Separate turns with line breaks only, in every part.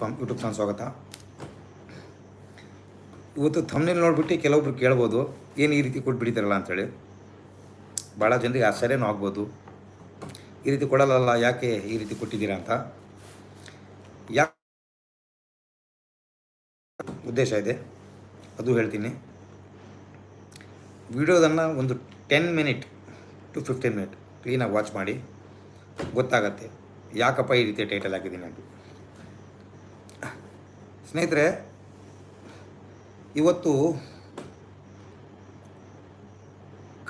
Form YouTube channel ಸ್ವಾಗತ. ಇವತ್ತು thumbnail ನೋಡಿಬಿಟ್ಟು ಕೆಲವೊಬ್ರು ಕೇಳ್ಬೋದು, ಏನು ಈ ರೀತಿ ಕೊಟ್ಟು ಬಿಡಿತಾರಲ್ಲ ಅಂಥೇಳಿ ಭಾಳ ಜನರಿಗೆ ಆಶ್ಚರ್ಯನೂ ಆಗ್ಬೋದು. ಈ ರೀತಿ ಕೊಡಲ್ಲಲ್ಲ, ಯಾಕೆ ಈ ರೀತಿ ಕೊಟ್ಟಿದ್ದೀರಾ ಅಂತ. ಯಾ ಉದ್ದೇಶ ಇದೆ. ಅದು ಹೇಳ್ತೀನಿ. ವಿಡಿಯೋದನ್ನು ಒಂದು ten minute to fifteen minute ಕ್ಲೀನಾಗಿ ವಾಚ್ ಮಾಡಿ. ಗೊತ್ತಾಗತ್ತೆ. ಯಾಕಪ್ಪ ಈ ರೀತಿ ಟೈಟಲ್ ಹಾಕಿದ್ದೀನಿ ಅಂತ. ಸ್ನೇಹಿತರೆ, ಇವತ್ತು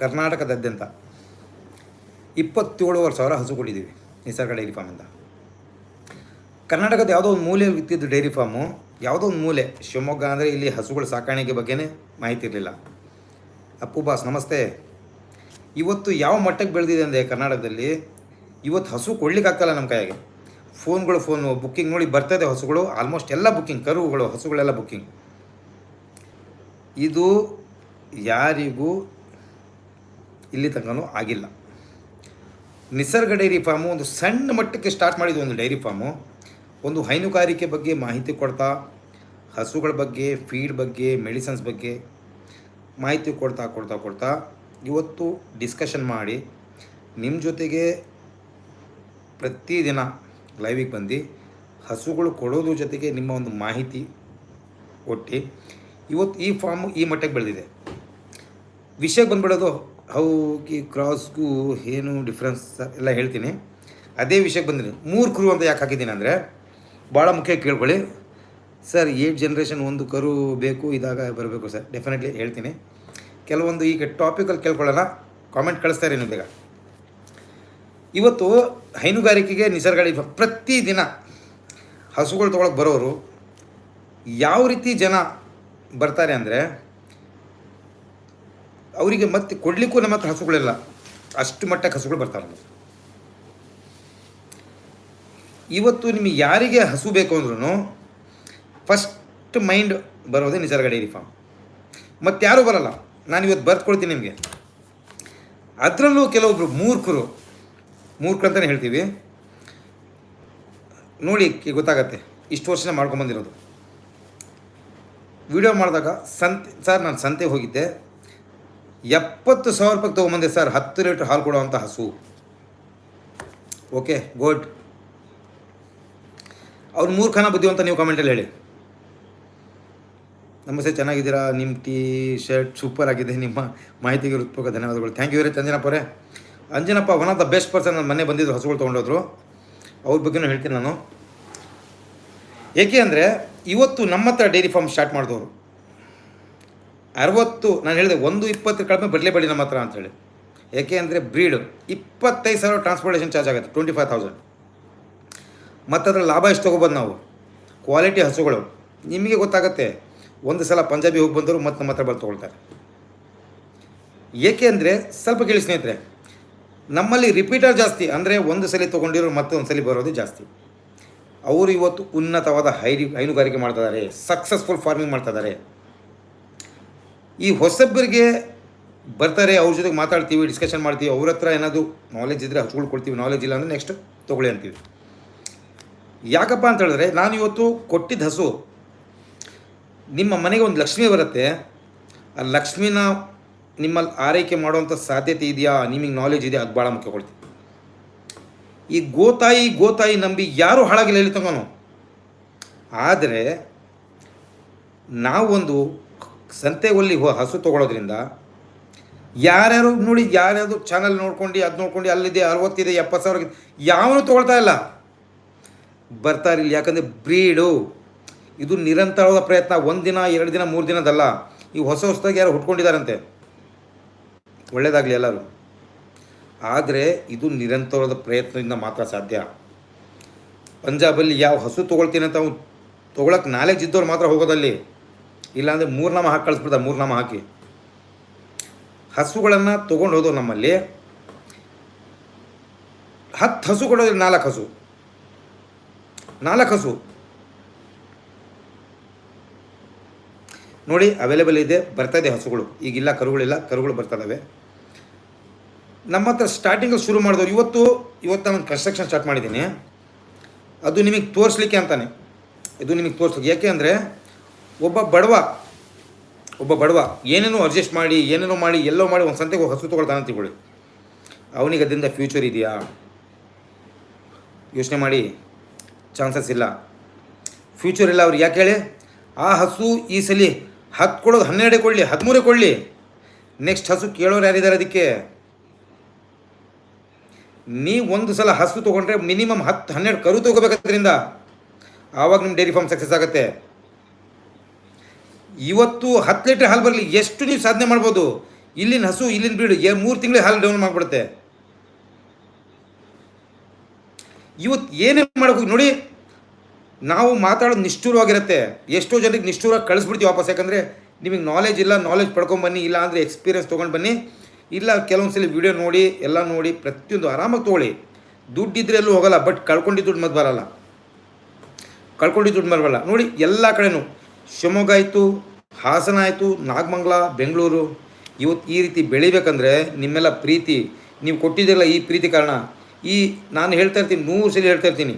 ಕರ್ನಾಟಕದಾದ್ಯಂತ ಇಪ್ಪತ್ತೇಳುವರೆ ಸಾವಿರ ಹಸು ಕೊಟ್ಟಿದ್ದೀವಿ ನಿಸರ್ಗ ಡೈರಿ ಫಾರ್ಮಿಂದ ಕರ್ನಾಟಕದ ಯಾವುದೋ ಒಂದು ಮೂಲೆಯಲ್ಲಿ ಇತ್ತಿದ್ದು ಡೈರಿ ಫಾರ್ಮು, ಯಾವುದೋ ಒಂದು ಮೂಲೆ, ಶಿವಮೊಗ್ಗ ಅಂದರೆ ಇಲ್ಲಿ ಹಸುಗಳ ಸಾಕಾಣಿಕೆ ಬಗ್ಗೆನೇ ಮಾಹಿತಿ ಇರಲಿಲ್ಲ. ಅಪ್ಪು ಬಾಸ್, ನಮಸ್ತೆ. ಇವತ್ತು ಯಾವ ಮಟ್ಟಕ್ಕೆ ಬೆಳೆದಿದೆ ಅಂದರೆ ಕರ್ನಾಟಕದಲ್ಲಿ, ಇವತ್ತು ಹಸು ಕೊಡ್ಲಿಕ್ಕಾಗ್ತಲ್ಲ ನಮ್ಮ ಕೈಯಾಗೆ. ಫೋನ್ಗಳು ಫೋನು ಬುಕ್ಕಿಂಗ್ ನೋಡಿ ಬರ್ತದೆ ಹಸುಗಳು ಆಲ್ಮೋಸ್ಟ್ ಎಲ್ಲ ಬುಕ್ಕಿಂಗ್, ಕರುಗಳು, ಹಸುಗಳೆಲ್ಲ ಬುಕ್ಕಿಂಗ್. ಇದು ಯಾರಿಗೂ ಇಲ್ಲಿ ತನಕನೂ ಆಗಿಲ್ಲ. ನಿಸರ್ಗ ಡೈರಿ ಫಾರ್ಮು ಒಂದು ಸಣ್ಣ ಮಟ್ಟಕ್ಕೆ ಸ್ಟಾರ್ಟ್ ಮಾಡಿದ್ದು ಒಂದು ಡೈರಿ ಫಾರ್ಮು. ಒಂದು ಹೈನುಗಾರಿಕೆ ಬಗ್ಗೆ ಮಾಹಿತಿ ಕೊಡ್ತಾ, ಹಸುಗಳ ಬಗ್ಗೆ, ಫೀಡ್ ಬಗ್ಗೆ, ಮೆಡಿಸನ್ಸ್ ಬಗ್ಗೆ ಮಾಹಿತಿ ಕೊಡ್ತಾ ಕೊಡ್ತಾ ಕೊಡ್ತಾ ಇವತ್ತು ಡಿಸ್ಕಷನ್ ಮಾಡಿ ನಿಮ್ಮ ಜೊತೆಗೆ ಪ್ರತಿದಿನ ಲೈವಿಗೆ ಬಂದು ಹಸುಗಳು ಕೊಡೋದು ಜೊತೆಗೆ ನಿಮ್ಮ ಒಂದು ಮಾಹಿತಿ ಕೊಟ್ಟು ಇವತ್ತು ಈ ಫಾರ್ಮು ಈ ಮಟ್ಟಕ್ಕೆ ಬೆಳೆದಿದೆ. ವಿಷಯಕ್ಕೆ ಬಂದ್ಬಿಡೋದು ಹೌಗಿ ಕ್ರಾಸ್ಗೂ ಏನು ಡಿಫ್ರೆನ್ಸ್ ಎಲ್ಲ ಹೇಳ್ತೀನಿ. ಅದೇ ವಿಷಯಕ್ಕೆ ಬಂದಿನಿ. ಮೂರು ಕರು ಅಂತ ಯಾಕೆ ಹಾಕಿದ್ದೀನಿ ಅಂದರೆ ಭಾಳ ಮುಖ್ಯ ಕೇಳ್ಕೊಳ್ಳಿ. ಸರ್ ಏಟ್ ಜನ್ರೇಷನ್ ಒಂದು ಕರು ಬೇಕು, ಇದಾಗ ಬರಬೇಕು ಸರ್. ಡೆಫಿನೆಟ್ಲಿ ಹೇಳ್ತೀನಿ. ಕೆಲವೊಂದು ಈಗ ಟಾಪಿಕಲ್ಲಿ ಕೇಳ್ಕೊಳ್ಳೋಣ. ಕಾಮೆಂಟ್ ಕಳಿಸ್ತಾರೆ ನೀವು ಬೇಗ ಇವತ್ತು ಹೈನುಗಾರಿಕೆಗೆ ನಿಸರ್ಗ ಪ್ರತಿದಿನ ಹಸುಗಳು ತೊಗೊಳಕ್ಕೆ ಬರೋರು ಯಾವ ರೀತಿ ಜನ ಬರ್ತಾರೆ ಅಂದರೆ ಅವರಿಗೆ ಮತ್ತೆ ಕೊಡಲಿಕ್ಕೂ ನಮ್ಮ ಹತ್ರ ಹಸುಗಳಿಲ್ಲ. ಅಷ್ಟು ಮಟ್ಟಕ್ಕೆ ಹಸುಗಳು ಬರ್ತಾರೆ ಇವತ್ತು ನಿಮಗೆ ಯಾರಿಗೆ ಹಸು ಬೇಕು ಅಂದ್ರೂ ಫಸ್ಟ್ ಮೈಂಡ್ ಬರೋದೇ ನಿಸರ್ಗ ಡೈರಿ ಫಾರ್ಮ್ ಮತ್ತು ಯಾರೂ ಬರಲ್ಲ. ನಾನು ಇವತ್ತು ಬರ್ತ್ಕೊಳ್ತೀನಿ ನಿಮಗೆ. ಅದರಲ್ಲೂ ಕೆಲವೊಬ್ಬರು ಮೂರ್ಖರು ಅಂತಲೇ ಹೇಳ್ತೀವಿ. ನೋಡಿ ಗೊತ್ತಾಗತ್ತೆ. ಇಷ್ಟು ವರ್ಷ ಮಾಡ್ಕೊಂಬಂದಿರೋದು ವಿಡಿಯೋ ಮಾಡಿದಾಗ ಸಂತೆ ಸರ್, ನಾನು ಸಂತೆಗೆ ಹೋಗಿದ್ದೆ. ಎಪ್ಪತ್ತು ಸಾವಿರ ರೂಪಾಯಿ ತೊಗೊಂಬಂದೆ ಸರ್. ಹತ್ತು ಲೀಟ್ರ್ ಹಾಲು ಕೊಡುವಂಥ ಹಸು. Okay, good. ಅವ್ರು ಮೂರ್ಖನ ಬುದ್ಧಿ ಅಂತ ನೀವು ಕಮೆಂಟಲ್ಲಿ ಹೇಳಿ. ನಮಸ್ತೆ, ಚೆನ್ನಾಗಿದ್ದೀರಾ? ನಿಮ್ಮ ಟೀ ಶರ್ಟ್ ಸೂಪರ್ ಆಗಿದೆ. ನಿಮ್ಮ ಮಾಹಿತಿಗೆ ಹೃತ್ಪೂರ್ವಕ ಧನ್ಯವಾದಗಳು. ಥ್ಯಾಂಕ್ ಯು ವೆರಿ ಅಂಜನಪ್ಪ ಅವರೇ. Anjanappa one of the best person ನನ್ನ ಮನೆ ಬಂದಿದ್ರು, ಹಸುಗಳು ತೊಗೊಂಡೋದ್ರು. ಅವ್ರ ಬಗ್ಗೆನೂ ಹೇಳ್ತೀನಿ ನಾನು. ಏಕೆ ಅಂದರೆ ಇವತ್ತು ನಮ್ಮ ಹತ್ರ ಡೈರಿ ಫಾರ್ಮ್ ಸ್ಟಾರ್ಟ್ ಮಾಡಿದವರು. ಅರವತ್ತು, ನಾನು ಹೇಳಿದೆ ಒಂದು ಇಪ್ಪತ್ತು ಕಡಿಮೆ ಬರಲೇಬೇಡಿ ನಮ್ಮ ಹತ್ರ ಅಂತೇಳಿ ಏಕೆ ಅಂದರೆ ಬ್ರೀಡು ಇಪ್ಪತ್ತೈದು ಸಾವಿರ ಟ್ರಾನ್ಸ್ಪೋರ್ಟೇಷನ್ ಚಾರ್ಜ್ ಆಗುತ್ತೆ ಟ್ವೆಂಟಿ ಫೈವ್ ತೌಸಂಡ್ ಮತ್ತು ಅದರ ಲಾಭ ಎಷ್ಟು ತೊಗೊಬೋದು ನಾವು? ಕ್ವಾಲಿಟಿ ಹಸುಗಳು. ನಿಮಗೆ ಗೊತ್ತಾಗುತ್ತೆ, ಒಂದು ಸಲ ಪಂಜಾಬಿ ಹೋಗಿ ಬಂದರು ಮತ್ತು ನಮ್ಮ ಹತ್ರ ಬಂದು ತೊಗೊಳ್ತಾರೆ. ಏಕೆ ಅಂದರೆ ಸ್ವಲ್ಪ ಕೇಳಿ ಸ್ನೇಹಿತರೆ ನಮ್ಮಲ್ಲಿ ರಿಪೀಟರ್ ಜಾಸ್ತಿ, ಅಂದರೆ ಒಂದು ಸಲ ತೊಗೊಂಡಿರೋ ಮತ್ತೊಂದು ಸಲ ಬರೋದು ಜಾಸ್ತಿ. ಅವರು ಇವತ್ತು ಉನ್ನತವಾದ ಹೈರಿ, ಹೈನುಗಾರಿಕೆ ಮಾಡ್ತಿದ್ದಾರೆ ಸಕ್ಸಸ್ಫುಲ್ ಫಾರ್ಮಿಂಗ್ ಮಾಡ್ತಿದ್ದಾರೆ. ಈ ಹೊಸಬ್ಬರಿಗೆ ಬರ್ತಾರೆ, ಅವ್ರ ಜೊತೆಗೆ ಮಾತಾಡ್ತೀವಿ ಡಿಸ್ಕಷನ್ ಮಾಡ್ತೀವಿ, ಅವ್ರ ಹತ್ರ ಏನಾದರೂ ನಾಲೆಜ್ ಇದ್ದರೆ ಹಚ್ಕೊಂಡು ಕೊಡ್ತೀವಿ ನಾಲೆಜ್ ಇಲ್ಲ ಅಂದರೆ ನೆಕ್ಸ್ಟ್ ತೊಗೊಳ್ಳಿ ಅಂತೀವಿ. ಯಾಕಪ್ಪ ಅಂತ ಹೇಳಿದ್ರೆ, ನಾನು ಇವತ್ತು ಕೊಟ್ಟಿದ್ದ ಹಸು, ನಿಮ್ಮ ಮನೆಗೆ ಒಂದು ಲಕ್ಷ್ಮಿ ಬರುತ್ತೆ. ಆ ಲಕ್ಷ್ಮಿನ ನಿಮ್ಮಲ್ಲಿ ಆರೈಕೆ ಮಾಡುವಂಥ ಸಾಧ್ಯತೆ ಇದೆಯಾ? ನಿಮಗೆ ನಾಲೆಜ್ ಇದೆಯಾ ಅದು ಭಾಳ ಮುಖ್ಯ ಕೊಡ್ತೀವಿ ಈ ಗೋತಾಯಿ ಗೋತಾಯಿ ನಂಬಿ ಯಾರು ಹಾಳಾಗಿಲ್ಲ ಹೇಳಿ ತಗೋನು? ಆದರೆ ನಾವೊಂದು ಸಂತೆ ಒಲ್ಲಿ ಹಸು ತೊಗೊಳೋದ್ರಿಂದ ಯಾರ್ಯಾರು ನೋಡಿ, ಯಾರ್ಯಾರು ಚಾನಲ್ ನೋಡ್ಕೊಂಡು, ಅದು ನೋಡ್ಕೊಂಡು ಅಲ್ಲಿದೆ, ಅರವತ್ತಿದೆ, ಎಪ್ಪತ್ತು ಸಾವಿರ ಯಾವನು ತೊಗೊಳ್ತಾ ಇಲ್ಲ. ಬರ್ತಾ ಇರಲಿಲ್ಲ ಯಾಕಂದರೆ ಬ್ರೀಡು ಇದು ನಿರಂತರವಾದ ಪ್ರಯತ್ನ ಒಂದು ದಿನ ಎರಡು ದಿನ, ಮೂರು ದಿನದಲ್ಲ. ಈ ಹೊಸ ಹೊಸದಾಗಿ ಯಾರು ಹುಟ್ಕೊಂಡಿದ್ದಾರಂತೆ ಒಳ್ಳೆಯದಾಗಲಿ ಎಲ್ಲರೂ. ಆದರೆ ಇದು ನಿರಂತರದ ಪ್ರಯತ್ನದಿಂದ ಮಾತ್ರ ಸಾಧ್ಯ. ಪಂಜಾಬಲ್ಲಿ ಯಾವ ಹಸು ತೊಗೊಳ್ತೀನಿ ಅಂತ ಅವ್ನು ತೊಗೊಳಕ್ಕೆ ನಾಲೆಜ್ ಇದ್ದವ್ರು ಮಾತ್ರ ಹೋಗೋದಲ್ಲಿ. ಇಲ್ಲಾಂದರೆ ಮೂರ್ನಾಮ ಹಾಕಿ ಕಳಿಸ್ಬಿಡ್ತಾರೆ, ಮೂರ್ನಾಮ ಹಾಕಿ. ಹಸುಗಳನ್ನು ತೊಗೊಂಡು ಹೋದವು ನಮ್ಮಲ್ಲಿ. ಹತ್ತು ಹಸು ಕೊಡೋದ್ರೆ ನಾಲ್ಕು ಹಸು. ನಾಲ್ಕು ಹಸು. ನೋಡಿ ಅವೈಲೇಬಲ್ ಇದೆ, ಬರ್ತಾ ಇದೆ ಹಸುಗಳು. ಈಗಿಲ್ಲ, ಕರುಗಳಿಲ್ಲ, ಕರುಗಳು ಬರ್ತದವೆ ನಮ್ಮ ಹತ್ರ ಸ್ಟಾರ್ಟಿಂಗಲ್ಲಿ ಶುರು ಮಾಡಿದವ್ರು ಇವತ್ತು ಇವತ್ತು ನಾನು ಕನ್ಸ್ಟ್ರಕ್ಷನ್ ಸ್ಟಾರ್ಟ್ ಮಾಡಿದ್ದೀನಿ ಅದು ನಿಮಗೆ ತೋರಿಸ್ಲಿಕ್ಕೆ ಅಂತಾನೆ. ಇದು ನಿಮಗೆ ತೋರಿಸ್ಲಿಕ್ಕೆ. ಯಾಕೆ ಅಂದರೆ, ಒಬ್ಬ ಬಡವ ಒಬ್ಬ ಬಡವ ಏನೇನೋ ಅಡ್ಜಸ್ಟ್ ಮಾಡಿ, ಏನೇನೋ ಮಾಡಿ, ಎಲ್ಲೋ ಮಾಡಿ ಒಂದು ಸಂತೆಗೆ ಹೊಸ ತೊಗೊಳ್ತಾನೆ ಅಂತ ತಿಳ್ಕೊಳ್ಳಿ. ಅವನಿಗೆ ಅದರಿಂದ ಫ್ಯೂಚರ್ ಇದೆಯಾ? ಯೋಚನೆ ಮಾಡಿ. ಚಾನ್ಸಸ್ ಇಲ್ಲ. ಫ್ಯೂಚರ್ ಇಲ್ಲ ಅವ್ರು ಯಾಕೆ ಹೇಳಿ? ಆ ಹಸು ಈ ಸಲ ಹತ್ತು ಕೊಡೋದು ಹನ್ನೆರಡೇ ಕೊಡಲಿ, ಹದಿಮೂರೇ ಕೊಡಲಿ. ನೆಕ್ಸ್ಟ್ ಹಸು ಕೇಳೋರು ಯಾರಿದ್ದಾರೆ ಅದಕ್ಕೆ? ನೀವು ಒಂದು ಸಲ ಹಸು ತೊಗೊಂಡ್ರೆ ಮಿನಿಮಮ್ ಹತ್ತು, ಹನ್ನೆರಡು ಕರು ತೊಗೋಬೇಕದ್ರಿಂದ ಆವಾಗ ನಿಮ್ಮ ಡೈರಿ ಫಾರ್ಮ್ ಸಕ್ಸಸ್ ಆಗುತ್ತೆ. ಇವತ್ತು ಹತ್ತು ಲೀಟ್ರ್ ಹಾಲು ಬರಲಿ, ಎಷ್ಟು ನೀವು ಸಾಧನೆ ಮಾಡ್ಬೋದು? ಇಲ್ಲಿನ ಹಸು, ಇಲ್ಲಿನ ಬೀಡು, ಎ ಮೂರು ತಿಂಗಳಿಗೆ ಹಾಲು ಡೌನ್ ಮಾಡಿಬಿಡುತ್ತೆ. ಇವತ್ತು ಏನೇನು ಮಾಡೋಕೆ ನೋಡಿ, ನಾವು ಮಾತಾಡೋದು ನಿಷ್ಠೂರವಾಗಿರುತ್ತೆ. ಎಷ್ಟೋ ಜನರಿಗೆ ನಿಷ್ಠೂರವಾಗಿ ಕಳಿಸ್ಬಿಡ್ತೀವಿ ವಾಪಸ್, ಯಾಕಂದರೆ ನಿಮಗೆ ನಾಲೆಜ್ ಇಲ್ಲ ನಾಲೆಜ್ ಪಡ್ಕೊಂಬನ್ನಿ ಇಲ್ಲ ಅಂದರೆ ಎಕ್ಸ್ಪೀರಿಯನ್ಸ್ ತೊಗೊಂಡು ಬನ್ನಿ. ಇಲ್ಲ ಕೆಲವೊಂದು ಸಲ ವೀಡಿಯೋ ನೋಡಿ, ಎಲ್ಲ ನೋಡಿ, ಪ್ರತಿಯೊಂದು ಆರಾಮಾಗಿ ತೊಗೊಳ್ಳಿ. ದುಡ್ಡಿದ್ರೆ ಎಲ್ಲೂ ಹೋಗಲ್ಲ ಬಟ್ ಕಳ್ಕೊಂಡಿದ್ದು ದುಡ್ಡು ಮತ್ತೆ ಬರಲ್ಲ. ಕಳ್ಕೊಂಡಿದ್ದು ದುಡ್ಡು ಬರಲ್ಲ. ನೋಡಿ, ಎಲ್ಲ ಕಡೆನೂ ಶಿವಮೊಗ್ಗ ಆಯಿತು, ಹಾಸನ ಆಯಿತು, ನಾಗಮಂಗಲ, ಬೆಂಗಳೂರು ಇವತ್ತು ಈ ರೀತಿ ಬೆಳಿಬೇಕಂದ್ರೆ ನಿಮ್ಮೆಲ್ಲ ಪ್ರೀತಿ. ನೀವು ಕೊಟ್ಟಿದ್ದೆಲ್ಲ ಈ ಪ್ರೀತಿ ಕಾರಣ. ಈ ನಾನು ಹೇಳ್ತಾ ಇರ್ತೀನಿ, ನೂರು ಸಲ ಹೇಳ್ತಾ ಇರ್ತೀನಿ.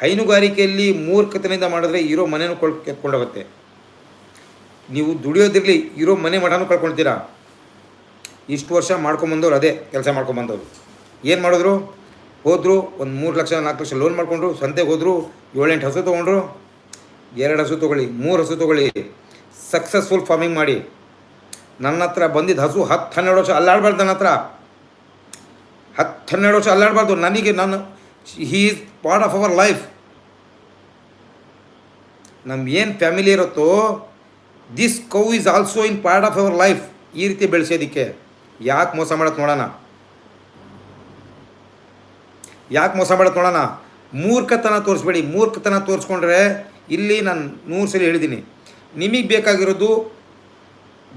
ಹೈನುಗಾರಿಕೆಯಲ್ಲಿ ಮೂರ್ಖತನದಿಂದ ಮಾಡಿದ್ರೆ ಇರೋ ಮನೆಯೂ ಕೊಳ್ ಕೆತ್ಕೊಂಡೋಗುತ್ತೆ. ನೀವು ದುಡಿಯೋದಿರಲಿ, ಇರೋ ಮನೆ ಮಠನೂ ಕಳ್ಕೊಳ್ತೀರಾ ಇಷ್ಟು ವರ್ಷ ಮಾಡ್ಕೊಂಬಂದವ್ರು ಅದೇ ಕೆಲಸ ಮಾಡ್ಕೊಂಬಂದವ್ರು ಏನು ಮಾಡಿದ್ರು? ಹೋದರು, ಒಂದು ಮೂರು ಲಕ್ಷ, ನಾಲ್ಕು ಲಕ್ಷ ಲೋನ್ ಮಾಡಿಕೊಂಡ್ರು, ಸಂತೆಗೆ ಹೋದರು, ಏಳೆಂಟು ಹಸು ತೊಗೊಂಡ್ರು, ಎರಡು ಹಸು ತೊಗೊಳ್ಳಿ, ಮೂರು ಹಸು ತೊಗೊಳ್ಳಿ ಸಕ್ಸಸ್ಫುಲ್ ಫಾರ್ಮಿಂಗ್ ಮಾಡಿ. ನನ್ನ ಹತ್ರ ಬಂದಿದ್ದ ಹಸು ಹತ್ತು ಹನ್ನೆರಡು ವರ್ಷ ಅಲ್ಲಾಡಬಾರ್ದು ನನ್ನ ಹತ್ರ. ಹತ್ತು ಹನ್ನೆರಡು ವರ್ಷ ಅಲ್ಲಾಡಬಾರ್ದು. ನನಗೆ ನಾನು he is part of our life ನಮ್ಮ ಏನು ಫ್ಯಾಮಿಲಿ ಇರುತ್ತೋ this cow is also in part of our life ಈ ರೀತಿ ಬೆಳೆಸೋದಕ್ಕೆ. ಯಾಕೆ ಮೋಸ ಮಾಡೋದು ನೋಡೋಣ? ಯಾಕೆ ಮೋಸ ಮಾಡೋದು ನೋಡೋಣ? ಮೂರ್ಖತನ ತೋರಿಸ್ಬೇಡಿ. ಮೂರ್ಖತನ ತೋರಿಸ್ಕೊಂಡ್ರೆ ಇಲ್ಲಿ ನಾನು ನೂರು ಸಲ ಹೇಳಿದ್ದೀನಿ ನಿಮಗೆ ಬೇಕಾಗಿರೋದು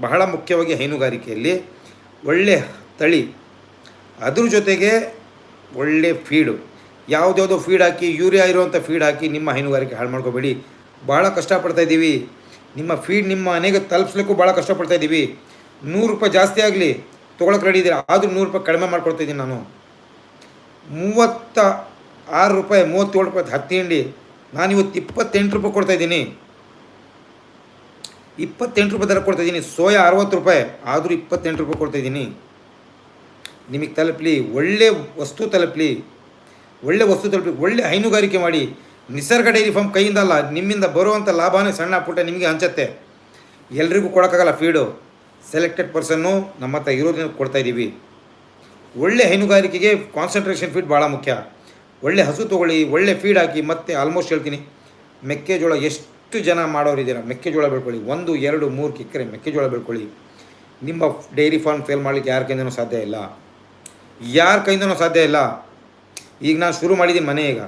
ಬಹಳ ಮುಖ್ಯವಾಗಿ ಹೈನುಗಾರಿಕೆಯಲ್ಲಿ ಒಳ್ಳೆ ತಳಿ, ಅದ್ರ ಜೊತೆಗೆ ಒಳ್ಳೆ ಫೀಡು. ಯಾವುದ್ಯಾವುದೋ ಫೀಡ್ ಹಾಕಿ, ಯೂರಿಯಾ ಇರುವಂಥ ಫೀಡ್ ಹಾಕಿ ನಿಮ್ಮ ಹೈನುಗಾರಿಕೆ ಹಾಳು ಮಾಡ್ಕೋಬೇಡಿ. ಭಾಳ ಕಷ್ಟಪಡ್ತಾ ಇದ್ದೀವಿ ನಿಮ್ಮ ಫೀಡ್ ನಿಮ್ಮ ಮನೆಗೆ ತಲುಪಿಸ್ಲಿಕ್ಕೂ ಭಾಳ ಕಷ್ಟಪಡ್ತಾ ಇದ್ದೀವಿ ನೂರು ರೂಪಾಯಿ ಜಾಸ್ತಿ ಆಗಲಿ ತೊಗೊಳಕ್ಕೆ ರೆಡಿ ಇದ್ದೀರಾ ಆದರೂ ನೂರು ರೂಪಾಯಿ ಕಡಿಮೆ ಮಾಡಿಕೊಡ್ತಿದ್ದೀನಿ ನಾನು. ಮೂವತ್ತ ಆರು ರೂಪಾಯಿ ಮೂವತ್ತೇಳು ರೂಪಾಯಿ, ಹತ್ತಿ ಹಿಂಡಿ. ನಾನು ಇವತ್ತು ಇಪ್ಪತ್ತೆಂಟು ರೂಪಾಯಿ ಕೊಡ್ತಾಯಿದ್ದೀನಿ ಇಪ್ಪತ್ತೆಂಟು ರೂಪಾಯಿ ದರ ಕೊಡ್ತಾ ಇದ್ದೀನಿ. ಸೋಯಾ ಅರವತ್ತು ರೂಪಾಯಿ, ಆದರೂ ಇಪ್ಪತ್ತೆಂಟು ರೂಪಾಯಿ ಕೊಡ್ತಾಯಿದ್ದೀನಿ ನಿಮಗೆ ತಲುಪಲಿ, ಒಳ್ಳೆ ವಸ್ತು ತಲುಪಲಿ, ಒಳ್ಳೆ ವಸ್ತು ತಲುಪಲಿ, ಒಳ್ಳೆ ಹೈನುಗಾರಿಕೆ ಮಾಡಿ. ನಿಸರ್ಗ ಡೈರಿ ಫಾರ್ಮ್ ಕೈಯಿಂದ ಅಲ್ಲ, ನಿಮ್ಮಿಂದ ಬರುವಂಥ ಲಾಭನೇ ಸಣ್ಣ ಪುಟ್ಟ ನಿಮಗೆ ಹಂಚತ್ತೆ. ಎಲ್ರಿಗೂ ಕೊಡೋಕ್ಕಾಗಲ್ಲ ಫೀಡು ಸೆಲೆಕ್ಟೆಡ್ ಪರ್ಸನ್ನು ನಮ್ಮ ಹತ್ರ ಇರೋದನ್ನ ಕೊಡ್ತಾ ಇದ್ದೀವಿ ಒಳ್ಳೆ ಹೈನುಗಾರಿಕೆಗೆ ಕಾನ್ಸಂಟ್ರೇಷನ್ ಫೀಡ್ ಭಾಳ ಮುಖ್ಯ. ಒಳ್ಳೆ ಹಸು ತೊಗೊಳ್ಳಿ, ಒಳ್ಳೆ ಫೀಡ್ ಹಾಕಿ ಮತ್ತೆ ಆಲ್ಮೋಸ್ಟ್ ಹೇಳ್ತೀನಿ, ಮೆಕ್ಕೆಜೋಳ ಎಷ್ಟು ಜನ ಮಾಡೋರಿದ್ದೀರ ಮೆಕ್ಕೆಜೋಳ ಬೆಳ್ಕೊಳ್ಳಿ, ಒಂದು, ಎರಡು, ಮೂರು ಕಿಕ್ಕರೆ ಮೆಕ್ಕೆಜೋಳ ಬೆಳ್ಕೊಳ್ಳಿ. ನಿಮ್ಮ ಡೈರಿ ಫಾರ್ಮ್ ಫೇಲ್ ಮಾಡಲಿಕ್ಕೆ ಯಾರ ಕೈಯಿಂದನೂ ಸಾಧ್ಯ ಇಲ್ಲ. ಯಾರ ಕೈಯಿಂದನೂ ಸಾಧ್ಯ ಇಲ್ಲ. ಈಗ ನಾನು ಶುರು ಮಾಡಿದ್ದೀನಿ ಮನೆ ಈಗ.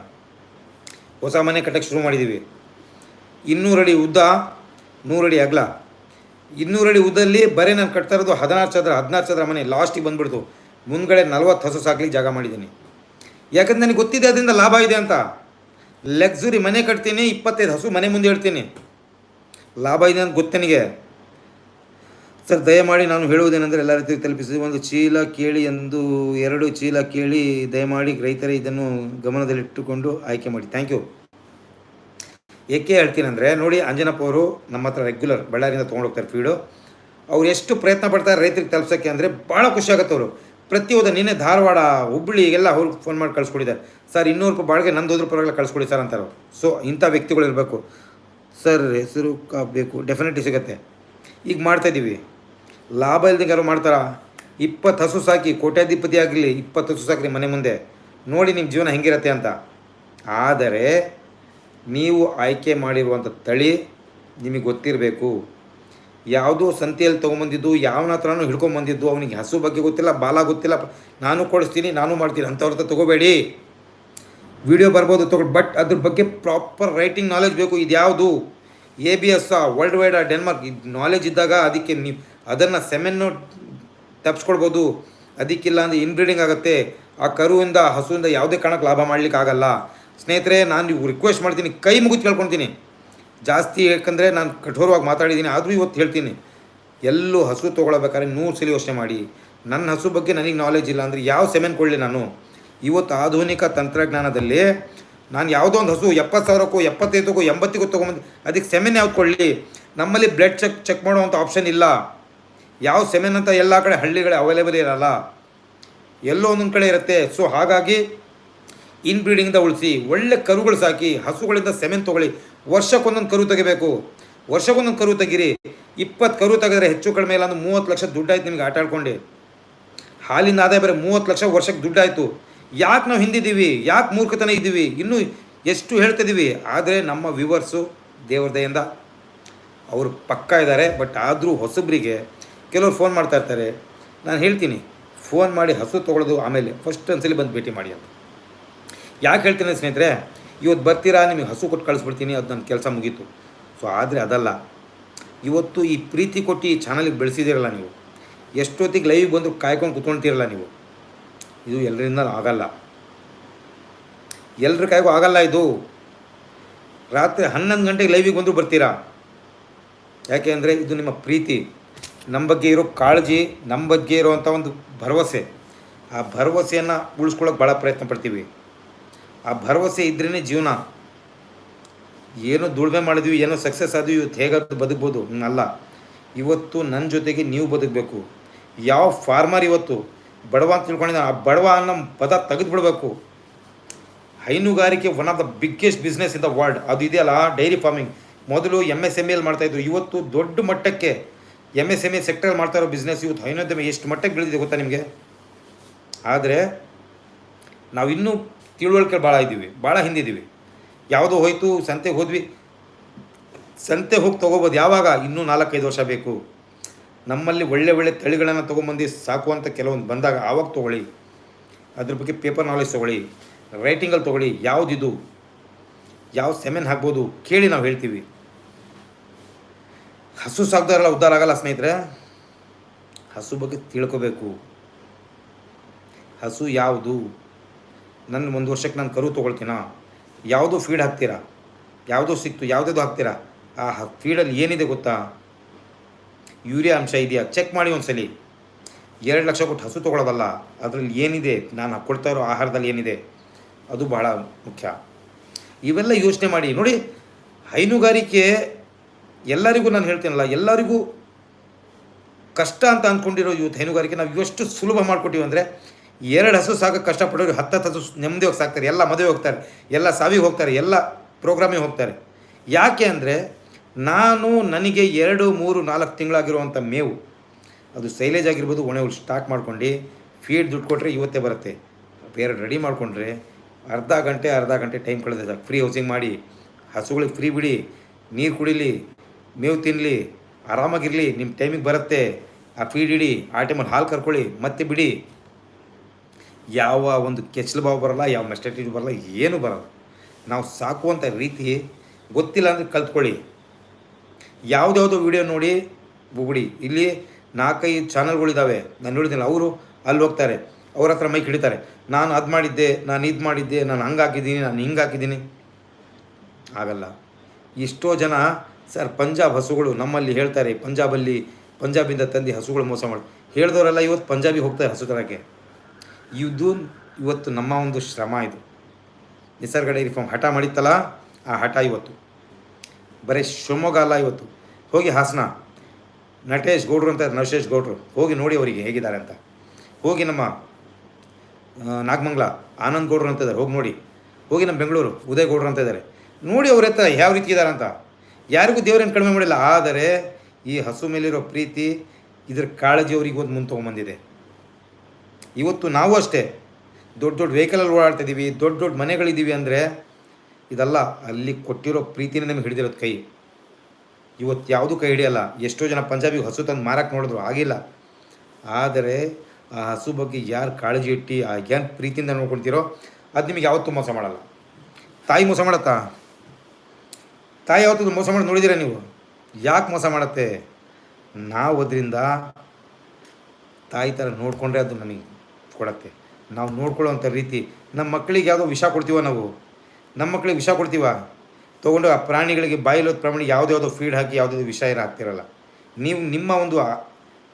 ಹೊಸ ಮನೆ ಕಟ್ಟಕ್ಕೆ ಶುರು ಮಾಡಿದ್ದೀವಿ. ಇನ್ನೂರು ಅಡಿ ಉದ್ದ ನೂರಡಿ ಅಗಲ. ಇನ್ನೂರು ಅಡಿ ಉದ್ದಲ್ಲಿ ಬರೀ ನಾನು ಕಟ್ತಾ ಇರೋದು ಹದಿನಾರು ಚದರ ಹದಿನಾರು ಚದರ ಮನೆ ಲಾಸ್ಟಿಗೆ ಬಂದ್ಬಿಡ್ತು. ಮುಂದ್ಗಡೆ ನಲ್ವತ್ತು ಹಸು ಸಾಕಲಿಕ್ಕೆ ಜಾಗ ಮಾಡಿದ್ದೀನಿ. ಯಾಕಂದ್ರೆ ನನಗೆ ಗೊತ್ತಿದೆ ಅದರಿಂದ ಲಾಭ ಇದೆ ಅಂತ. ಲಕ್ಸುರಿ ಮನೆ ಕಟ್ತೀನಿ, ಇಪ್ಪತ್ತೈದು ಹಸು ಮನೆ ಮುಂದೆ ಹೇಳ್ತೀನಿ. ಲಾಭ ಇದೆ ಅಂತ ಗೊತ್ತು ನನಗೆ? ಸರ್, ದಯಮಾಡಿ ನಾನು ಹೇಳುವುದೇನೆಂದರೆ ಎಲ್ಲ ರೀತಿ ತಲುಪಿಸಿ. ಒಂದು ಚೀಲ ಕೇಳಿ ಎಂದು, ಎರಡು ಚೀಲ ಕೇಳಿ ದಯಮಾಡಿ ರೈತರೇ ಇದನ್ನು ಗಮನದಲ್ಲಿಟ್ಟುಕೊಂಡು ಆಯ್ಕೆ ಮಾಡಿ. ಥ್ಯಾಂಕ್ ಯು ಏಕೆ ಹೇಳ್ತೀನಿ ಅಂದರೆ, ನೋಡಿ ಅಂಜನಪ್ಪ ಅವರು ನಮ್ಮ ಹತ್ರ ರೆಗ್ಯುಲರ್ ಬಳ್ಳಾರಿಯಿಂದ ತೊಗೊಂಡೋಗ್ತಾರೆ ಫೀಡು ಅವ್ರು ಎಷ್ಟು ಪ್ರಯತ್ನ ಪಡ್ತಾರೆ ರೈತರಿಗೆ ತಲುಪ್ಸೋಕ್ಕೆ ಅಂದರೆ ಭಾಳ ಖುಷಿ ಆಗುತ್ತೆ ಅವರು. ಪ್ರತಿಯೊಂದು ನಿನ್ನೆ ಧಾರವಾಡ ಹುಬ್ಬಳ್ಳಿ ಎಲ್ಲ ಅವ್ರು ಫೋನ್ ಮಾಡಿ ಕಳಿಸ್ಕೊಡಿದ್ದಾರೆ. ಸರ್, ಇನ್ನೂರು ರೂಪಾಯಿ ಬಾಳ್ಗೆ ನಂದು ಹೋದ್ರ ಪರವಾಗಿಲ್ಲ, ಕಳಿಸ್ಕೊಡಿ ಸರ್ ಅಂತಾರೆ ಸೊ ಇಂಥ ವ್ಯಕ್ತಿಗಳು ಇರಬೇಕು. ಸರ್, ಹೆಸರು ಬೇಕು ಡೆಫಿನೆಟ್ಲಿ ಸಿಗುತ್ತೆ. ಈಗ ಮಾಡ್ತಾಯಿದ್ದೀವಿ ಲಾಭ ಇಲ್ದಂಗೆ ಯಾರು ಮಾಡ್ತಾರಾ? ಇಪ್ಪತ್ತು ಹಸು ಸಾಕಿ, ಕೋಟ್ಯಾಧಿಪತಿ ಆಗಲಿ, ಇಪ್ಪತ್ತು ಹಸು ಸಾಕ್ರಿ ಮನೆ ಮುಂದೆ. ನೋಡಿ ನಿಮ್ಮ ಜೀವನ ಹೆಂಗಿರತ್ತೆ ಅಂತ. ಆದರೆ ನೀವು ಆಯ್ಕೆ ಮಾಡಿರುವಂಥ ತಳಿ ನಿಮಗೆ ಗೊತ್ತಿರಬೇಕು. ಯಾವುದೋ ಸಂತೆಯಲ್ಲಿ ತೊಗೊಂಬಂದಿದ್ದು, ಯಾವನ ಹತ್ರನೂ ಹಿಡ್ಕೊಂಬಂದಿದ್ದು, ಅವನಿಗೆ ಹಸು ಬಗ್ಗೆ ಗೊತ್ತಿಲ್ಲ, ಬಾಲ ಗೊತ್ತಿಲ್ಲ, ನಾನು ಕೊಡಿಸ್ತೀನಿ, ನಾನು ಮಾಡ್ತೀನಿ, ಅಂಥವ್ರ ಹತ್ರ ತೊಗೋಬೇಡಿ. ವಿಡಿಯೋ ಬರ್ಬೋದು ತಗೊಳ್ಳಿ, ಬಟ್ ಅದ್ರ ಬಗ್ಗೆ ಪ್ರಾಪರ್ ರೈಟಿಂಗ್ ನಾಲೆಜ್ ಬೇಕು, ಇದು ಯಾವುದು? A B S world wide Denmark ಇದು ನಾಲೆಜ್ ಇದ್ದಾಗ ಅದಕ್ಕೆ ನೀವು ಅದನ್ನು ಸೆಮೆನ್ನು ತಪ್ಪಿಸ್ಕೊಳ್ಬೋದು ಅದಕ್ಕಿಲ್ಲ ಅಂದರೆ ಇನ್ಬ್ರೀಡಿಂಗ್ ಆಗುತ್ತೆ. ಆ ಕರುವಿಂದ, ಹಸುವಿಂದ ಯಾವುದೇ ಕಾರಣಕ್ಕೆ ಲಾಭ ಮಾಡ್ಲಿಕ್ಕೆ ಆಗಲ್ಲ ಸ್ನೇಹಿತರೆ, ನಾನು ನೀವು ರಿಕ್ವೆಸ್ಟ್ ಮಾಡ್ತೀನಿ, ಕೈ ಮುಗಿದು ಕೇಳ್ಕೊತೀನಿ ಜಾಸ್ತಿ ಯಾಕಂದರೆ ನಾನು ಕಠೋರವಾಗಿ ಮಾತಾಡಿದ್ದೀನಿ ಆದರೂ ಇವತ್ತು ಹೇಳ್ತೀನಿ. ಎಲ್ಲೂ ಹಸು ತೊಗೊಳ್ಬೇಕಾದ್ರೆ ನೂರು ಸಲ ಯೋಚನೆ ಮಾಡಿ. ನನ್ನ ಹಸು ಬಗ್ಗೆ ನನಗೆ ನಾಲೆಜ್ ಇಲ್ಲ ಅಂದರೆ ಯಾವ ಸೆಮೆನ್ ಕೊಡಲಿ ನಾನು? ಇವತ್ತು ಆಧುನಿಕ ತಂತ್ರಜ್ಞಾನದಲ್ಲಿ ನಾನು ಯಾವುದೋ ಒಂದು ಹಸು ಎಪ್ಪತ್ತು ಸಾವಿರಕ್ಕೂ, ಎಪ್ಪತ್ತೈದಕ್ಕೂ, ಎಂಬತ್ತಿಗೂ ತೊಗೊಂಬಂದು ಅದಕ್ಕೆ ಸೆಮೆನ್ ಯಾವ್ದು ಕೊಡಲಿ? ನಮ್ಮಲ್ಲಿ ಬ್ಲಡ್ ಚೆಕ್ ಚೆಕ್ ಮಾಡುವಂಥ ಆಪ್ಷನ್ ಇಲ್ಲ. ಯಾವ ಸೆಮೆನ್ ಅಂತ ಎಲ್ಲ ಕಡೆ ಹಳ್ಳಿಗಳೇ ಅವೈಲೇಬಲ್ ಇರಲ್ಲ. ಎಲ್ಲೋ ಒಂದೊಂದು ಕಡೆ ಇರುತ್ತೆ. ಸೊ ಹಾಗಾಗಿ ಇನ್ಬ್ರೀಡಿಂಗಿಂದ ಉಳಿಸಿ ಒಳ್ಳೆ ಕರುಗಳು ಸಾಕಿ, ಹಸುಗಳಿಂದ ಸೆಮೆನ್ ತೊಗೊಳ್ಳಿ. ವರ್ಷಕ್ಕೊಂದೊಂದು ಕರು ತೆಗಿಬೇಕು. ವರ್ಷಕ್ಕೊಂದೊಂದು ಕರು ತೆಗಿರಿ. ಇಪ್ಪತ್ತು ಕರು ತೆಗೆದ್ರೆ ಹೆಚ್ಚು ಕಡಿಮೆ ಇಲ್ಲ ಅಂದ್ರೆ ಮೂವತ್ತು ಲಕ್ಷ ದುಡ್ಡಾಯ್ತು ನಿಮಗೆ ಆಟ ಆಡ್ಕೊಂಡು. ಹಾಲಿನ ಆದಾಯ ಬೇರೆ ಮೂವತ್ತು ಲಕ್ಷ ವರ್ಷಕ್ಕೆ ದುಡ್ಡಾಯಿತು ಯಾಕೆ ನಾವು ಹಿಂದಿದ್ದೀವಿ? ಯಾಕೆ ಮೂರ್ಖತನ ಇದ್ದೀವಿ? ಇನ್ನೂ ಎಷ್ಟು ಹೇಳ್ತಿದ್ದೀವಿ ಆದರೆ ನಮ್ಮ ವ್ಯೂವರ್ಸು ದೇವ್ರ ದಯಿಂದ ಅವರು ಪಕ್ಕ ಇದ್ದಾರೆ ಬಟ್ ಆದರೂ ಹೊಸಬ್ರಿಗೆ ಕೆಲವರು ಫೋನ್ ಮಾಡ್ತಾ ಇರ್ತಾರೆ. ನಾನು ಹೇಳ್ತೀನಿ ಫೋನ್ ಮಾಡಿ ಹಸು ತೊಗೊಳೋದು ಆಮೇಲೆ ಫಸ್ಟ್ ಒಂದ್ಸಲಿ ಬಂದು ಭೇಟಿ ಮಾಡಿ ಅಂತ. ಯಾಕೆ ಹೇಳ್ತೀನಿ ಸ್ನೇಹಿತರೆ, ಇವತ್ತು ಬರ್ತೀರಾ, ನಿಮಗೆ ಹಸು ಕೊಟ್ಟು ಕಳಿಸ್ಬಿಡ್ತೀನಿ, ಅದು ನನ್ನ ಕೆಲಸ ಮುಗೀತು. ಸೊ, ಆದರೆ ಅದಲ್ಲ. ಇವತ್ತು ಈ ಪ್ರೀತಿ ಕೊಟ್ಟು ಈ ಚಾನಲಿಗೆ ಬೆಳೆಸಿದಿರಲ್ಲ ನೀವು. ಎಷ್ಟೊತ್ತಿಗೆ ಲೈವ್ ಬಂದು ಕಾಯ್ಕೊಂಡು ಕುತ್ಕೊಳ್ತೀರಲ್ಲ ನೀವು. ಇದು ಎಲ್ಲರಿಂದ ಆಗಲ್ಲ. ಎಲ್ಲರ ಕಾಯ್ಗೂ ಆಗಲ್ಲ ಇದು. ರಾತ್ರಿ ಹನ್ನೊಂದು ಗಂಟೆಗೆ ಲೈವಿಗೆ ಬಂದರೂ ಬರ್ತೀರಾ? ಯಾಕೆ ಅಂದರೆ ಇದು ನಿಮ್ಮ ಪ್ರೀತಿ. ನಮ್ಮ ಬಗ್ಗೆ ಇರೋ ಕಾಳಜಿ, ನಮ್ಮ ಬಗ್ಗೆ ಇರೋವಂಥ ಒಂದು ಭರವಸೆ. ಆ ಭರವಸೆಯನ್ನು ಉಳಿಸ್ಕೊಳ್ಳೋಕೆ ಭಾಳ ಪ್ರಯತ್ನ ಪಡ್ತೀವಿ. ಆ ಭರವಸೆ ಇದ್ರೇ ಜೀವನ. ಏನೋ ದುಡಿಮೆ ಮಾಡಿದ್ವಿ, ಏನೋ ಸಕ್ಸಸ್ ಆದ್ವಿ, ಇವತ್ತು ಹೇಗಾದ್ರು ಬದುಕ್ಬೋದು? ಅಲ್ಲ. ಇವತ್ತು ನನ್ನ ಜೊತೆಗೆ ನೀವು ಬದುಕಬೇಕು. ಯಾವ ಫಾರ್ಮರ್ ಇವತ್ತು ಬಡವ ಅಂತ ತಿಳ್ಕೊಂಡಿದ್ದ ಆ ಬಡವ ಅನ್ನೋ ಪದ ತೆಗೆದುಬಿಡ್ಬೇಕು. ಹೈನುಗಾರಿಕೆ one of the biggest business in the world ಅದು ಇದೆಯಲ್ಲ ಡೈರಿ ಫಾರ್ಮಿಂಗ್ ಮೊದಲು ಎಂ ಎಸ್ ಎಂ ಎಲ್ ಮಾಡ್ತಾಯಿದ್ರು ಇವತ್ತು ದೊಡ್ಡ ಮಟ್ಟಕ್ಕೆ M S M E sector ಮಾಡ್ತಾ ಇರೋ ಬಿಸ್ನೆಸ್ ಇವತ್ತು ಹೈನೋದ್ಯಮ ಎಷ್ಟು ಮಟ್ಟಕ್ಕೆ ಬೆಳೆದಿದೆ ಗೊತ್ತಾ ನಿಮಗೆ? ಆದರೆ ನಾವು ಇನ್ನೂ ತಿಳುವಳಿಕೆ ಭಾಳ ಇದ್ದೀವಿ, ಭಾಳ ಹಿಂದಿದ್ದೀವಿ ಯಾವುದೋ ಹೋಯಿತು ಸಂತೆಗೆ ಹೋದ್ವಿ. ಸಂತೆ ಹೋಗಿ ತೊಗೋಬೋದು, ಯಾವಾಗ? ಇನ್ನೂ ನಾಲ್ಕೈದು ವರ್ಷ ಬೇಕು. ನಮ್ಮಲ್ಲಿ ಒಳ್ಳೆ ಒಳ್ಳೆ ತಳಿಗಳನ್ನು ತೊಗೊಂಬಂದು ಸಾಕುವಂಥ ಕೆಲವೊಂದು ಬಂದಾಗ ಆವಾಗ ತೊಗೊಳ್ಳಿ. ಅದ್ರ ಬಗ್ಗೆ ಪೇಪರ್ ನಾಲೆಜ್ ತೊಗೊಳ್ಳಿ ರೈಟಿಂಗಲ್ಲಿ ತೊಗೊಳ್ಳಿ, ಯಾವುದಿದು? ಯಾವ ಸೆಮೆನ್ ಹಾಕ್ಬೋದು? ಕೇಳಿ ನಾವು ಹೇಳ್ತೀವಿ. ಹಸು ಸಾಕ್ದಾರಲ್ಲ ಉದ್ಧಾರ ಆಗಲ್ಲ ಸ್ನೇಹಿತರೆ. ಹಸು ಬಗ್ಗೆ ತಿಳ್ಕೊಬೇಕು. ಹಸು ಯಾವುದು? ನನ್ನ ಒಂದು ವರ್ಷಕ್ಕೆ ನಾನು ಕರು ತೊಗೊಳ್ತೀನಾ? ಯಾವುದೋ ಫೀಡ್ ಹಾಕ್ತೀರಾ? ಯಾವುದೋ ಸಿಕ್ತು ಯಾವುದೋ ಹಾಕ್ತೀರಾ? ಆ ಫೀಡಲ್ಲಿ ಏನಿದೆ ಗೊತ್ತಾ? ಯೂರಿಯಾ ಅಂಶ ಇದೆಯಾ? ಚೆಕ್ ಮಾಡಿ ಒಂದ್ಸಲಿ. ಎರಡು ಲಕ್ಷ ಕೊಟ್ಟು ಹಸು ತೊಗೊಳೋದಲ್ಲ, ಅದರಲ್ಲಿ ಏನಿದೆ? ನಾನು ಹಾಕ್ಕೊಳ್ತಾ ಇರೋ ಆಹಾರದಲ್ಲಿ ಏನಿದೆ? ಅದು ಬಹಳ ಮುಖ್ಯ. ಇವೆಲ್ಲ ಯೋಚನೆ ಮಾಡಿ. ನೋಡಿ, ಹೈನುಗಾರಿಕೆ ಎಲ್ಲರಿಗೂ ನಾನು ಹೇಳ್ತೀನಲ್ಲ, ಎಲ್ಲರಿಗೂ ಕಷ್ಟ ಅಂತ ಅಂದ್ಕೊಂಡಿರೋ ಇವತ್ತು ಹೈನುಗಾರಿಕೆ ನಾವು ಎಷ್ಟು ಸುಲಭ ಮಾಡಿಕೊಟ್ಟಿವಿ ಅಂದರೆ ಎರಡು ಹಸು ಸಾಕಕ್ಕೆ ಕಷ್ಟಪಡೋರು ಹತ್ತತ್ತು ಹಸು ನೆಮ್ಮದಿ ಹೋಗಿ ಸಾಕ್ತಾರೆ. ಎಲ್ಲ ಮದುವೆ ಹೋಗ್ತಾರೆ. ಎಲ್ಲ ಸಾವಿಗೆ ಹೋಗ್ತಾರೆ. ಎಲ್ಲ ಪ್ರೋಗ್ರಾಮಿಗೆ ಹೋಗ್ತಾರೆ. ಯಾಕೆ ಅಂದರೆ ನಾನು ನನಗೆ ಎರಡು, ಮೂರು, ನಾಲ್ಕು ತಿಂಗಳಾಗಿರುವಂಥ ಮೇವು, ಅದು ಸೈಲೇಜ್ ಆಗಿರ್ಬೋದು ಒಣೆ ಹುಲ್ ಸ್ಟಾಕ್ ಮಾಡ್ಕೊಂಡು ಫೀಡ್ ದುಡ್ಡು ಕೊಟ್ಟರೆ ಇವತ್ತೇ ಬರುತ್ತೆ. ಬೇರೆ ರೆಡಿ ಮಾಡಿಕೊಂಡ್ರೆ ಅರ್ಧ ಗಂಟೆ ಅರ್ಧ ಗಂಟೆ ಟೈಮ್ ಕಳೆದ ಫ್ರೀ ಹೌಸಿಂಗ್ ಮಾಡಿ, ಹಸುಗಳಿಗೆ ಫ್ರೀ ಬಿಡಿ, ನೀರು ಕುಡಿಲಿ, ಮೇವು ತಿನ್ನಲಿ ಆರಾಮಾಗಿರಲಿ ನಿಮ್ಮ ಟೈಮಿಗೆ ಬರುತ್ತೆ. ಆ ಫೀಡ್ ಇಡಿ, ಆ ಟೈಮಲ್ಲಿ ಹಾಲು ಕರ್ಕೊಳ್ಳಿ, ಮತ್ತೆ ಬಿಡಿ. ಯಾವ ಒಂದು ಕೆಚ್ಚಲು ಭಾವ ಬರಲ್ಲ, ಯಾವ ಮೆಸ್ಟೇಟಿವ್ ಬರಲ್ಲ, ಏನೂ ಬರಲ್ಲ. ನಾವು ಸಾಕುವಂಥ ರೀತಿ ಗೊತ್ತಿಲ್ಲ ಅಂದರೆ ಕಲ್ತ್ಕೊಳ್ಳಿ. ಯಾವುದ್ಯಾವುದೋ ವಿಡಿಯೋ ನೋಡಿ ಬಿಡಿ ಇಲ್ಲಿ ನಾಲ್ಕೈದು ಚಾನಲ್ಗಳಿದ್ದಾವೆ ನಾನು ನೋಡಿದ್ದೀನಿ, ಅವರು ಅಲ್ಲಿ ಹೋಗ್ತಾರೆ. ಅವ್ರ ಹತ್ರ ಮೈಕ್ ಹಿಡಿತಾರೆ. ನಾನು ಅದು ಮಾಡಿದ್ದೆ, ನಾನು ಇದು ಮಾಡಿದ್ದೆ, ನಾನು ಹಂಗೆ ಹಾಕಿದ್ದೀನಿ, ನಾನು ಹಿಂಗೆ ಹಾಕಿದ್ದೀನಿ. ಆಗಲ್ಲ. ಎಷ್ಟೋ ಜನ, ಸರ್, ಪಂಜಾಬ್ ಹಸುಗಳು ನಮ್ಮಲ್ಲಿ ಹೇಳ್ತಾರೆ, ಪಂಜಾಬಲ್ಲಿ, ಪಂಜಾಬಿಂದ ತಂದು ಹಸುಗಳು ಮೋಸ ಮಾಡಿ ಹೇಳಿದವರೆಲ್ಲ ಇವತ್ತು ಪಂಜಾಬಿಗೆ ಹೋಗ್ತಾರೆ ಹಸು ತರಕ್ಕೆ. ಇದು ಇವತ್ತು ನಮ್ಮ ಒಂದು ಶ್ರಮ ಇದು. ನಿಸರ್ಗ ಡೈರಿ ಫಾರ್ಮ್ ಹಠ ಮಾಡಿತ್ತಲ್ಲ, ಆ ಹಠ ಇವತ್ತು. ಬರೀ ಶಿವಮೊಗ್ಗ ಅಲ್ಲ ಇವತ್ತು. ಹೋಗಿ ಹಾಸನ. ನಟೇಶ್ ಗೌಡ್ರು ಅಂತ ನಟೇಶ್ ಗೌಡ್ರು. ಹೋಗಿ ನೋಡಿ ಅವರಿಗೆ ಹೇಗಿದ್ದಾರೆ ಅಂತ. ಹೋಗಿ ನಮ್ಮ ನಾಗಮಂಗ್ಲ, ಆನಂದ್ ಗೌಡ್ರು ಅಂತ ಇದ್ದಾರೆ, ಹೋಗಿ ನೋಡಿ. ಹೋಗಿ ನಮ್ಮ ಬೆಂಗಳೂರು, ಉದಯ್ ಗೌಡ್ರು ಅಂತ ಇದ್ದಾರೆ. ನೋಡಿ ಅವ್ರ ಹತ್ರ ಯಾವ ರೀತಿ ಇದ್ದಾರೆ ಅಂತ. ಯಾರಿಗೂ ದೇವರೇನು ಕಡಿಮೆ ಮಾಡಿಲ್ಲ, ಆದರೆ ಈ ಹಸು ಮೇಲಿರೋ ಪ್ರೀತಿ, ಇದ್ರ ಕಾಳಜಿ ಅವ್ರಿಗೆ ಒಂದು ಮುಂದೆ ಇವತ್ತು ನಾವು ಅಷ್ಟೇ ದೊಡ್ಡ ದೊಡ್ಡ ವೆಹಿಕಲಲ್ಲಿ ಓಡಾಡ್ತಿದ್ದೀವಿ ದೊಡ್ಡ ದೊಡ್ಡ ಮನೆಗಳಿದ್ದೀವಿ ಅಂದರೆ ಇದಲ್ಲ ಅಲ್ಲಿ ಕೊಟ್ಟಿರೋ ಪ್ರೀತಿನೇ ನಮಗೆ ಹಿಡಿದಿರೋದು ಕೈ. ಇವತ್ತು ಯಾವುದೂ ಕೈ ಹಿಡಿಯಲ್ಲ, ಎಷ್ಟೋ ಜನ ಪಂಜಾಬಿಗೆ ಹಸು ತಂದು ಮಾರಕ್ಕೆ ನೋಡಿದ್ರು, ಆಗಿಲ್ಲ. ಆದರೆ ಆ ಹಸು ಬಗ್ಗೆ ಯಾರು ಕಾಳಜಿ ಇಟ್ಟು, ಆ ಏನು ಪ್ರೀತಿಯಿಂದ ನೋಡ್ಕೊಳ್ತೀರೋ, ಅದು ನಿಮಗೆ ಯಾವತ್ತೂ ಮೋಸ ಮಾಡಲ್ಲ. ತಾಯಿ ಮೋಸ ಮಾಡತ್ತಾ? ತಾಯಿ ಯಾವತ್ತೂ ಮೋಸ ಮಾಡಿ ನೋಡಿದ್ದೀರಾ ನೀವು? ಯಾಕೆ ಮೋಸ ಮಾಡತ್ತೆ? ನಾವು ಅದರಿಂದ ತಾಯಿ ಥರ ನೋಡಿಕೊಂಡ್ರೆ ಅದು ನಮಗೆ ಕೊಡತ್ತೆ. ನಾವು ನೋಡ್ಕೊಳ್ಳೋವಂಥ ರೀತಿ ನಮ್ಮ ಮಕ್ಕಳಿಗೆ ಯಾವುದೋ ವಿಷ ಕೊಡ್ತೀವ ನಾವು? ನಮ್ಮ ಮಕ್ಕಳಿಗೆ ವಿಷ ಕೊಡ್ತೀವ? ತೊಗೊಂಡು ಆ ಪ್ರಾಣಿಗಳಿಗೆ ಬಾಯಿಲೋದ ಪ್ರಮಾಣ ಯಾವುದ್ಯಾವುದೋ ಫೀಡ್ ಹಾಕಿ ಯಾವುದಾದ್ರು ವಿಷ ಏನು ಹಾಕ್ತಿರಲ್ಲ. ನೀವು ನಿಮ್ಮ ಒಂದು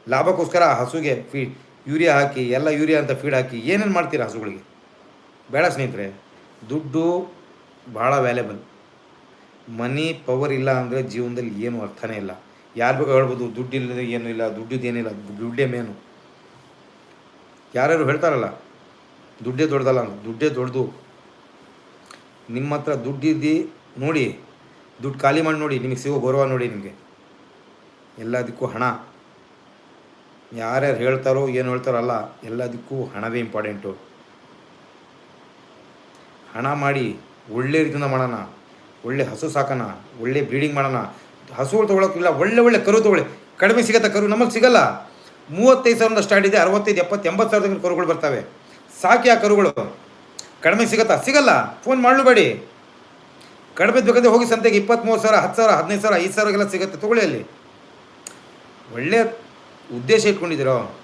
ಲಾಭಕ್ಕೋಸ್ಕರ ಆ ಹಸುಗೆ ಫೀಡ್ ಯೂರಿಯಾ ಹಾಕಿ, ಎಲ್ಲ ಯೂರಿಯಾ ಅಂತ ಫೀಡ್ ಹಾಕಿ ಏನೇನು ಮಾಡ್ತೀರಾ ಹಸುಗಳಿಗೆ? ಬೇಡ ಸ್ನೇಹಿತರೆ, ದುಡ್ಡು ಭಾಳ ವ್ಯಾಲ್ಯಬಲ್ ಮನಿ ಪವರ್ ಇಲ್ಲ ಅಂದರೆ ಜೀವನದಲ್ಲಿ ಏನು ಅರ್ಥನೇ ಇಲ್ಲ. ಯಾರು ಬೇಕು ಹೇಳ್ಬೋದು ದುಡ್ಡು ಏನೂ ಇಲ್ಲ, ದುಡ್ಡಿದ್ದು ಏನಿಲ್ಲ ದುಡ್ಡೇ ಮೇನು ಯಾರ್ಯಾರು ಹೇಳ್ತಾರಲ್ಲ, ದುಡ್ಡೇ ದೊಡ್ಡದಲ್ಲ ದುಡ್ಡೇ ದೊಡ್ಡದು. ನಿಮ್ಮ ಹತ್ರ ದುಡ್ಡಿದ್ದು ನೋಡಿ, ದುಡ್ಡು ಖಾಲಿ ಮಾಡಿ ನೋಡಿ, ನಿಮಗೆ ಸಿಗೋ ಗೌರವ ನೋಡಿ ನಿಮಗೆ. ಎಲ್ಲದಕ್ಕೂ ಹಣ. ಯಾರ್ಯಾರು ಹೇಳ್ತಾರೋ, ಏನು ಹೇಳ್ತಾರಲ್ಲ ಎಲ್ಲದಕ್ಕೂ ಹಣವೇ ಇಂಪಾರ್ಟೆಂಟು ಹಣ ಮಾಡಿ ಒಳ್ಳೆ ರೀತಿಯಿಂದ ಮಾಡೋಣ, ಒಳ್ಳೆ ಹಸು ಸಾಕೋಣ, ಒಳ್ಳೆ ಬ್ರೀಡಿಂಗ್ ಮಾಡೋಣ. ಹಸುಗಳು ತೊಗೊಳಕ್ಕಿಲ್ಲ ಒಳ್ಳೆ ಒಳ್ಳೆ ಕರು ತೊಗೊಳ್ಳಿ. ಕಡಿಮೆ ಸಿಗತ್ತೆ ಕರು ನಮಗೆ ಸಿಗಲ್ಲ. ಮೂವತ್ತೈದು ಸಾವಿರದಿಂದ ಸ್ಟಾರ್ಟ್ ಇದೆ, ಅರವತ್ತೈದು, ಎಪ್ಪತ್ತು, ಎಂಬತ್ತು ಸಾವಿರದ ಕರುಗಳು ಬರ್ತವೆ. ಸಾಕಿ ಆ ಕರುಗಳು? ಕಡಿಮೆ ಸಿಗತ್ತಾ? ಸಿಗಲ್ಲ. ಫೋನ್ ಮಾಡಲೂಬೇಡಿ ಕಡಿಮೆ ಬೇಕಂದ್ರೆ ಹೋಗಿ ಸಂತೆಗೆ ಇಪ್ಪತ್ತ್ ಮೂವತ್ತು ಸಾವಿರ, ಹತ್ತು ಸಾವಿರ, ಹದಿನೈದು ಸಾವಿರ, ಐದು ಸಾವಿರಗೆಲ್ಲ ಸಿಗುತ್ತೆ. ತೊಗೊಳ್ಳಿ ಅಲ್ಲಿ. ಒಳ್ಳೆಯ ಉದ್ದೇಶ ಇಟ್ಕೊಂಡಿದ್ದೀರೋ?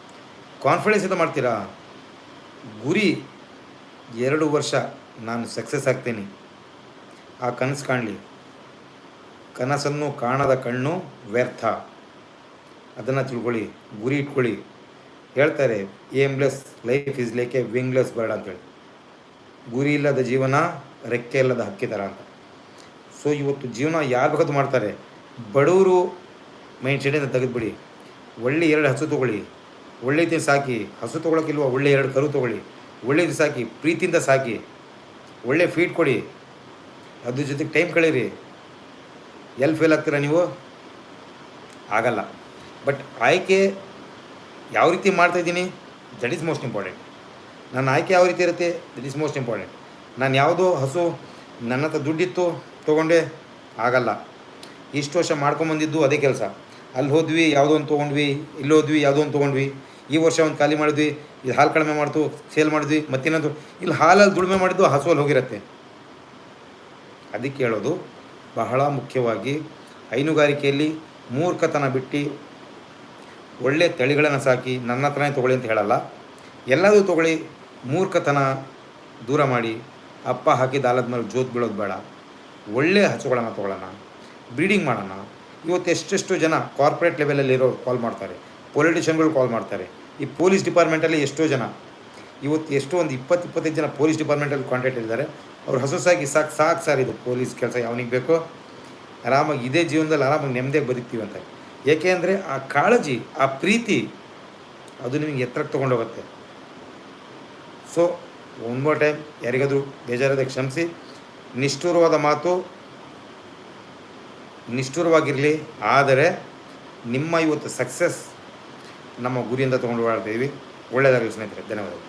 ಕಾನ್ಫಿಡೆನ್ಸ್ ಇಂದ ಮಾಡ್ತೀರಾ? ಗುರಿ ಎರಡು ವರ್ಷ ನಾನು ಸಕ್ಸಸ್ ಆಗ್ತೀನಿ. ಆ ಕನಸು ಕಾಣಲಿ. ಕನಸನ್ನು ಕಾಣದ ಕಣ್ಣು ವ್ಯರ್ಥ. ಅದನ್ನು ತಿಳ್ಕೊಳ್ಳಿ, ಗುರಿ ಇಟ್ಕೊಳ್ಳಿ. ಹೇಳ್ತಾರೆ aimless life is like a wingless bird ಅಂತೇಳಿ. ಗುರಿ ಇಲ್ಲದ ಜೀವನ ರೆಕ್ಕೆ ಇಲ್ಲದ ಹಕ್ಕಿ ಥರ ಅಂತ. ಸೊ ಇವತ್ತು ಜೀವನ ಯಾರು ಬೇಕಾದ್ರು ಮಾಡ್ತಾರೆ. ಬಡವರು ಮೈಂಡ್ ಸೆಟ್ಟಿಂದ ತೆಗೆದುಬಿಡಿ. ಒಳ್ಳೆ ಎರಡು ಹಸು ತೊಗೊಳ್ಳಿ. ಒಳ್ಳೆ ತಿಂದು ಸಾಕಿ, ಹಸು ತೊಗೊಳಕ್ಕಿಲ್ವ ಒಳ್ಳೆ ಎರಡು ಕರು ತೊಗೊಳ್ಳಿ. ಒಳ್ಳೆಯದು ಸಾಕಿ, ಪ್ರೀತಿಯಿಂದ ಸಾಕಿ. ಒಳ್ಳೆ ಫೀಡ್ ಕೊಡಿ. ಅದ್ರ ಜೊತೆಗೆ ಟೈಮ್ ಕಳೀರಿ. ಎಲ್ಲಿ ಫೇಲ್ ಆಗ್ತೀರಾ ನೀವು? ಆಗಲ್ಲ. ಬಟ್ ಆಯ್ಕೆ ಯಾವ ರೀತಿ ಮಾಡ್ತಾ ಇದ್ದೀನಿ ದಟ್ ಈಸ್ ಮೋಸ್ಟ್ ಇಂಪಾರ್ಟೆಂಟ್ ನನ್ನ ಆಯ್ಕೆ ಯಾವ ರೀತಿ ಇರುತ್ತೆ ದಟ್ ಈಸ್ ಮೋಸ್ಟ್ ಇಂಪಾರ್ಟೆಂಟ್ ನಾನು ಯಾವುದೋ ಹಸು ನನ್ನ ಹತ್ರ ದುಡ್ಡಿತ್ತು ತೊಗೊಂಡೆ, ಆಗಲ್ಲ. ಇಷ್ಟು ವರ್ಷ ಮಾಡ್ಕೊಂಬಂದಿದ್ದು ಅದೇ ಕೆಲಸ. ಅಲ್ಲಿ ಹೋದ್ವಿ, ಯಾವುದೋ ಒಂದು ತೊಗೊಂಡ್ವಿ, ಇಲ್ಲಿ ಹೋದ್ವಿ, ಯಾವುದೋ ಒಂದು ತೊಗೊಂಡ್ವಿ. ಈ ವರ್ಷ ಒಂದು ಖಾಲಿ ಮಾಡಿದ್ವಿ, ಇದು ಹಾಲು ಕಡಿಮೆ ಮಾಡ್ತು, ಸೇಲ್ ಮಾಡಿದ್ವಿ, ಮತ್ತಿನ್ನೊಂದು. ಇಲ್ಲಿ ಹಾಲಲ್ಲಿ ದುಡಿಮೆ ಮಾಡಿದ್ದು ಹಸುವಲ್ಲಿ ಹೋಗಿರತ್ತೆ. ಅದಕ್ಕೆ ಹೇಳೋದು ಬಹಳ ಮುಖ್ಯವಾಗಿ ಹೈನುಗಾರಿಕೆಯಲ್ಲಿ ಮೂರ್ಖತನ ಬಿಟ್ಟು ಒಳ್ಳೆ ತಳಿಗಳನ್ನು ಸಾಕಿ ನನ್ನ ಹತ್ರನೇ ತೊಗೊಳ್ಳಿ ಅಂತ ಹೇಳಲ್ಲ. ಎಲ್ಲದೂ ತೊಗೊಳ್ಳಿ, ಮೂರ್ಖತನ ದೂರ ಮಾಡಿ, ಅಪ್ಪ ಹಾಕಿ ದಾಲದ ಮೇಲೆ ಜೋತ್ ಬೀಳೋದು ಬೇಡ. ಒಳ್ಳೆಯ ಹಸುಗಳನ್ನು ತೊಗೊಳ್ಳೋಣ, ಬ್ರೀಡಿಂಗ್ ಮಾಡೋಣ. ಇವತ್ತು ಎಷ್ಟೆಷ್ಟು ಜನ ಕಾರ್ಪೊರೇಟ್ ಲೆವೆಲಲ್ಲಿ ಇರೋರು ಕಾಲ್ ಮಾಡ್ತಾರೆ ಪೊಲಿಟಿಷಿಯನ್ಗಳು ಕಾಲ್ ಮಾಡ್ತಾರೆ. ಈ ಪೊಲೀಸ್ ಡಿಪಾರ್ಟ್ಮೆಂಟಲ್ಲಿ ಎಷ್ಟೋ ಜನ, ಇವತ್ತು ಎಷ್ಟೋ ಒಂದು ಇಪ್ಪತ್ತು, ಇಪ್ಪತ್ತೈದು ಜನ ಪೊಲೀಸ್ ಡಿಪಾರ್ಟ್ಮೆಂಟಲ್ಲಿ ಕಾಂಟ್ಯಾಕ್ಟ್ ಇದ್ದಾರೆ. ಅವ್ರು ಹಸು ಸಾಕಿ, ಸಾಕು ಸಾಕು ಸರ್ ಇದು ಪೊಲೀಸ್ ಕೆಲಸ, ಯಾವನಿಗೆ ಬೇಕು. ಆರಾಮಾಗಿ ಇದೇ ಜೀವನದಲ್ಲಿ ಆರಾಮಾಗಿ ನೆಮ್ಮದಿಯಾಗಿ ಬದುಕ್ತೀವಿ ಅಂತ. ಏಕೆ ಅಂದರೆ ಆ ಕಾಳಜಿ, ಆ ಪ್ರೀತಿ ಅದು ನಿಮಗೆ ಎತ್ತರಕ್ಕೆ ತೊಗೊಂಡೋಗುತ್ತೆ ಸೊ ಒನ್ ಮೋರ್ ಟೈಮ್ ಯಾರಿಗಾದರೂ ಬೇಜಾರಾದ ಕ್ಷಮಿಸಿ. ನಿಷ್ಠುರವಾದ ಮಾತು ನಿಷ್ಠುರವಾಗಿರಲಿ. ಆದರೆ ನಿಮ್ಮ ಇವತ್ತು ಸಕ್ಸಸ್ ನಮ್ಮ ಗುರಿಯಿಂದ ತೊಗೊಂಡು ಓಡಾಡ್ತೀವಿ ಒಳ್ಳೆಯದಾಗಲಿ ಸ್ನೇಹಿತರೆ. ಧನ್ಯವಾದಗಳು.